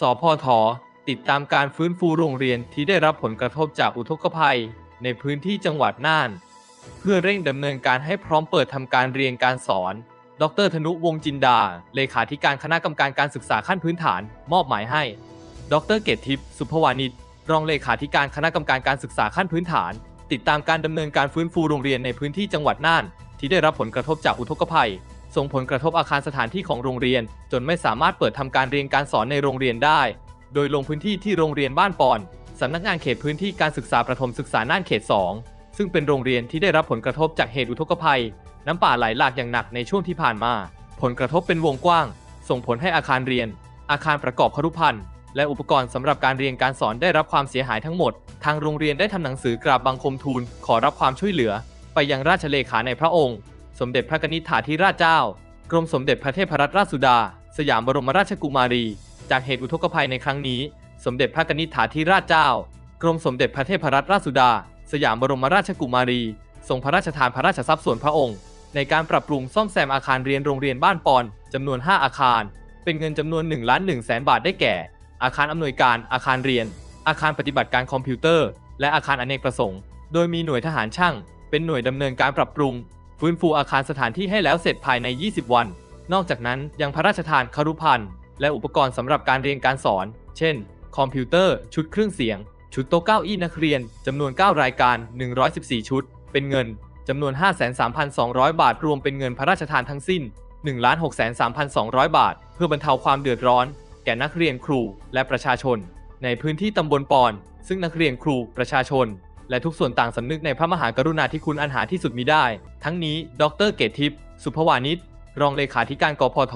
สพทติดตามการฟื้นฟูโรงเรียนที่ได้รับผลกระทบจากอุทกภัย ในพื้นที่จังหวัดน่าน เพื่อเร่งดำเนินการให้พร้อมเปิดทำการเรียนการสอน ดรธนุวงจินดา เลขาธิการคณะกรรมการการศึกษาขั้นพื้นฐาน มอบหมายให้ ดรเกตทิพย์สุภวานิชรองเลขาธิการคณะกรรมการการศึกษาขั้นพื้นฐาน ติดตามการดำเนินการฟื้นฟูโรงเรียนในพื้นที่จังหวัดน่าน ที่ได้รับผลกระทบจากอุทกภัย ส่งผลกระทบอาคารสถานที่ของโรงเรียน จนไม่สามารถเปิดทำการเรียนการสอนในโรงเรียนได้ โดยลงพื้นที่ที่โรงเรียนบ้านปอนสำนักงานเขตพื้นที่การศึกษาประถมศึกษาน่านเขต 2 ซึ่งเป็นโรงเรียนที่ได้รับผลกระทบจากเหตุอุทกภัย น้ำป่าไหลหลากอย่างหนักในช่วงที่ผ่านมา ผลกระทบเป็นวงกว้าง ส่งผลให้อาคารเรียน อาคารประกอบครุพันธ์และอุปกรณ์สำหรับการเรียนการสอนได้รับความเสียหายทั้งหมด ทางโรงเรียนได้ทำหนังสือกราบบังคมทูลขอรับความช่วยเหลือ ไปยังราชเลขาในพระองค์ สมเด็จพระกนิษฐาธิราชเจ้า กรมสมเด็จพระเทพรัตนราชสุดา สยามบรมราชกุมารี จากเหตุอุทกภัยในครั้งนี้ สมเด็จพระกนิษฐาธิราชเจ้า กรมสมเด็จพระเทพรัตนราชสุดา สยามบรมราชกุมารี ทรงพระราชทานพระราชทรัพย์ส่วนพระองค์ ในการปรับปรุงซ่อมแซมอาคารเรียนโรงเรียนบ้านปอนจำนวน 5 อาคาร เป็นเงินจำนวน1ล้าน1แสนบาทได้แก่ อาคารอำนวยการอาคารเรียน อาคารปฏิบัติการคอมพิวเตอร์ และอาคารอเนกประสงค์ โดยมีหน่วยทหารช่าง เป็นหน่วยดำเนินการปรับปรุง ฟื้นฟูอาคารสถานที่ให้แล้วเสร็จภายใน 20 วัน นอกจากนั้นยังพระราชทานคารุพันธ์และอุปกรณ์สำหรับการเรียนการสอน เช่น คอมพิวเตอร์ ชุดเครื่องเสียง ชุดโต๊ะเก้าอี้นักเรียนจำนวน 9 รายการ 114 ชุด เป็นเงินจำนวน 53,200 บาท รวมเป็นเงินพระราชทานทั้งสิ้น 1,63,200 บาท เพื่อบรรเทาความเดือดร้อน แก่นักเรียนครูและประชาชน ในพื้นที่ตำบลปอน ซึ่งนักเรียนครูประชาชน และทุกส่วนต่างสำนึกในพระมหากรุณาธิคุณอันหาที่สุดมิได้ ทั้งนี้ ดรเกตทิพย์สุภวานิชรองเลขาธิการกพท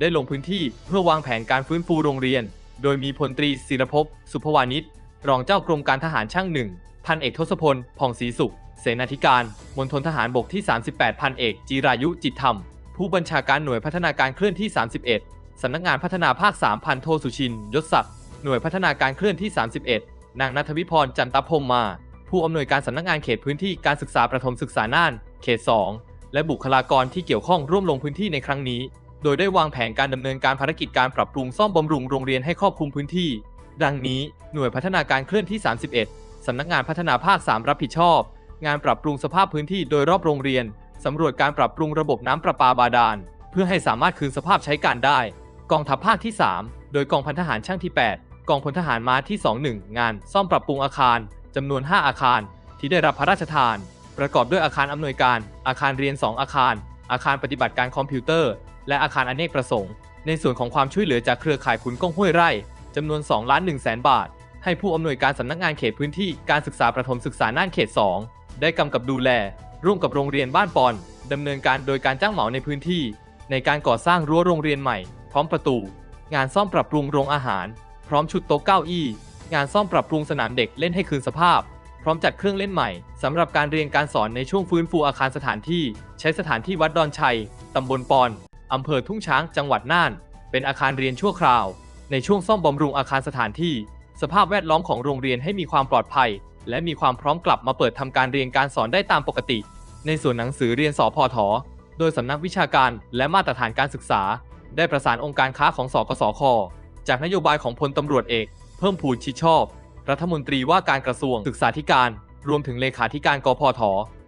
ได้ลงพื้นที่เพื่อวางแผนการฟื้นฟูโรงเรียน โดยมีพลตรีศิรภพสุภวานิชรองเจ้ากรมการทหารช่างหนึ่งพันเอกทศพลผ่องศรีสุข เสนาธิการมณฑลทหารบกที่ 38 พันเอกจีรายุจิตธรรม ผู้บัญชาการหน่วยพัฒนาการเคลื่อนที่ 31 สำนักงานพัฒนาภาค 3 พันโทสุชิน ยศศักดิ์หน่วยพัฒนาการเคลื่อนที่ 31 นางนัทวิพรจันตพรมมา ผู้อำนวยการสำนักงานเขตพื้นที่การศึกษาประถมศึกษาน่าน เขต 2 และบุคลากรที่เกี่ยวข้องร่วมลงพื้นที่ในครั้งนี้ โดยได้วางแผนการดำเนินการภารกิจการปรับปรุงซ่อมบำรุงโรงเรียนให้ครอบคลุมพื้นที่ ดังนี้หน่วยพัฒนาการเคลื่อนที่ 31 สำนักงานพัฒนาภาค 3 รับผิดชอบ งานปรับปรุงสภาพพื้นที่โดยรอบโรงเรียนสำรวจการปรับปรุงระบบน้ำประปาบาดาล เพื่อให้สามารถคืนสภาพใช้การได้ กองทัพภาคที่ 3 โดยกองพันทหารช่างที่ 8 กองพลทหารม้าที่ 21 งาน ซ่อมปรับปรุงอาคาร จำนวน 5 อาคารที่ได้รับพระราชทาน ประกอบด้วยอาคารอำนวยการ อาคารเรียน 2 อาคาร อาคารปฏิบัติการคอมพิวเตอร์ และอาคารอเนกประสงค์ ในส่วนของความช่วยเหลือจากเครือข่ายขุนกองห้วยไร่จำนวน2ล้าน1แสนบาท ให้ผู้อำนวยการสำนักงานเขตพื้นที่การศึกษาประถมศึกษาน่านเขต 2 ได้กำกับดูแล ร่วมกับโรงเรียนบ้านปอนดำเนินการโดยการจ้างเหมาในพื้นที่ ในการก่อสร้างรั้วโรงเรียนใหม่ พร้อมประตู งานซ่อมปรับปรุงโรงอาหาร พร้อมชุดโต๊ะเก้าอี้ งานซ่อมปรับปรุงสนามเด็กเล่นให้คืนสภาพ พร้อมจัดเครื่องเล่นใหม่สำหรับการเรียนการสอนในช่วงฟื้นฟูอาคารสถานที่ ใช้สถานที่วัดดอนชัยตำบลปอนอำเภอทุ่งช้างจังหวัดน่าน เป็นอาคารเรียนชั่วคราว ในช่วงซ่อมบำรุงอาคารสถานที่ สภาพแวดล้อมของโรงเรียนให้มีความปลอดภัย และมีความพร้อมกลับมาเปิดทำการเรียนการสอนได้ตามปกติ ในส่วนหนังสือเรียนสพทโดยสำนักวิชาการและมาตรฐานการศึกษา ได้ประสานองค์การค้าของสกสคจากนโยบายของพลตำรวจเอก เพิ่มพูนชิดชอบ รัฐมนตรีว่าการกระทรวงศึกษาธิการ รวมถึงเลขาธิการกพท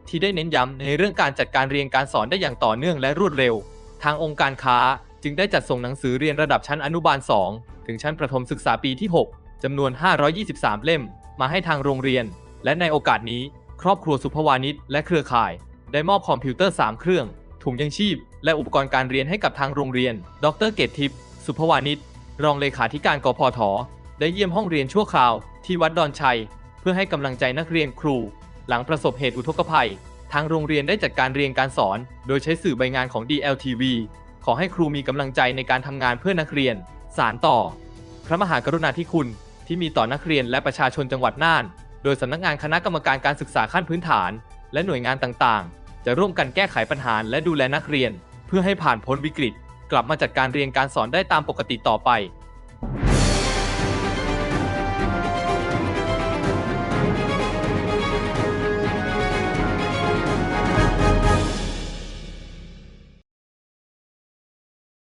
ที่ได้เน้นย้ำในเรื่องการจัดการเรียนการสอนได้อย่างต่อเนื่องและรวดเร็ว ทางองค์การค้าจึงได้จัดส่งหนังสือเรียนระดับชั้นอนุบาล 2 ถึงชั้นประถมศึกษาปีที่ 6จำนวน 523 เล่ม มาให้ทางโรงเรียน และในโอกาสนี้ ครอบครัวสุภวานิชและเครือข่าย ได้มอบคอมพิวเตอร์ 3 เครื่อง ถุงยังชีพ และอุปกรณ์การเรียนให้กับทางโรงเรียน ดรเกตทิพย์สุภวานิชรองเลขาธิการกพท ได้เยี่ยมห้องเรียนชั่วคราวที่วัดดอนชัย เพื่อให้กำลังใจนักเรียนครู หลังประสบเหตุอุทกภัย ทางโรงเรียนได้จัดการเรียนการสอน โดยใช้สื่อใบงานของ DLTV ขอให้ครูมีกำลังใจในการทำงานเพื่อนักเรียน สารต่อ พระมหากรุณาธิคุณที่มีต่อนักเรียนและประชาชนจังหวัดน่าน โดยสำนักงานคณะกรรมการการศึกษาขั้นพื้นฐาน และหน่วยงานต่างๆ จะร่วมกันแก้ไขปัญหาและดูแลนักเรียน เพื่อให้ผ่านพ้นวิกฤต กลับมาจัดการเรียนการสอนได้ตามปกติต่อไป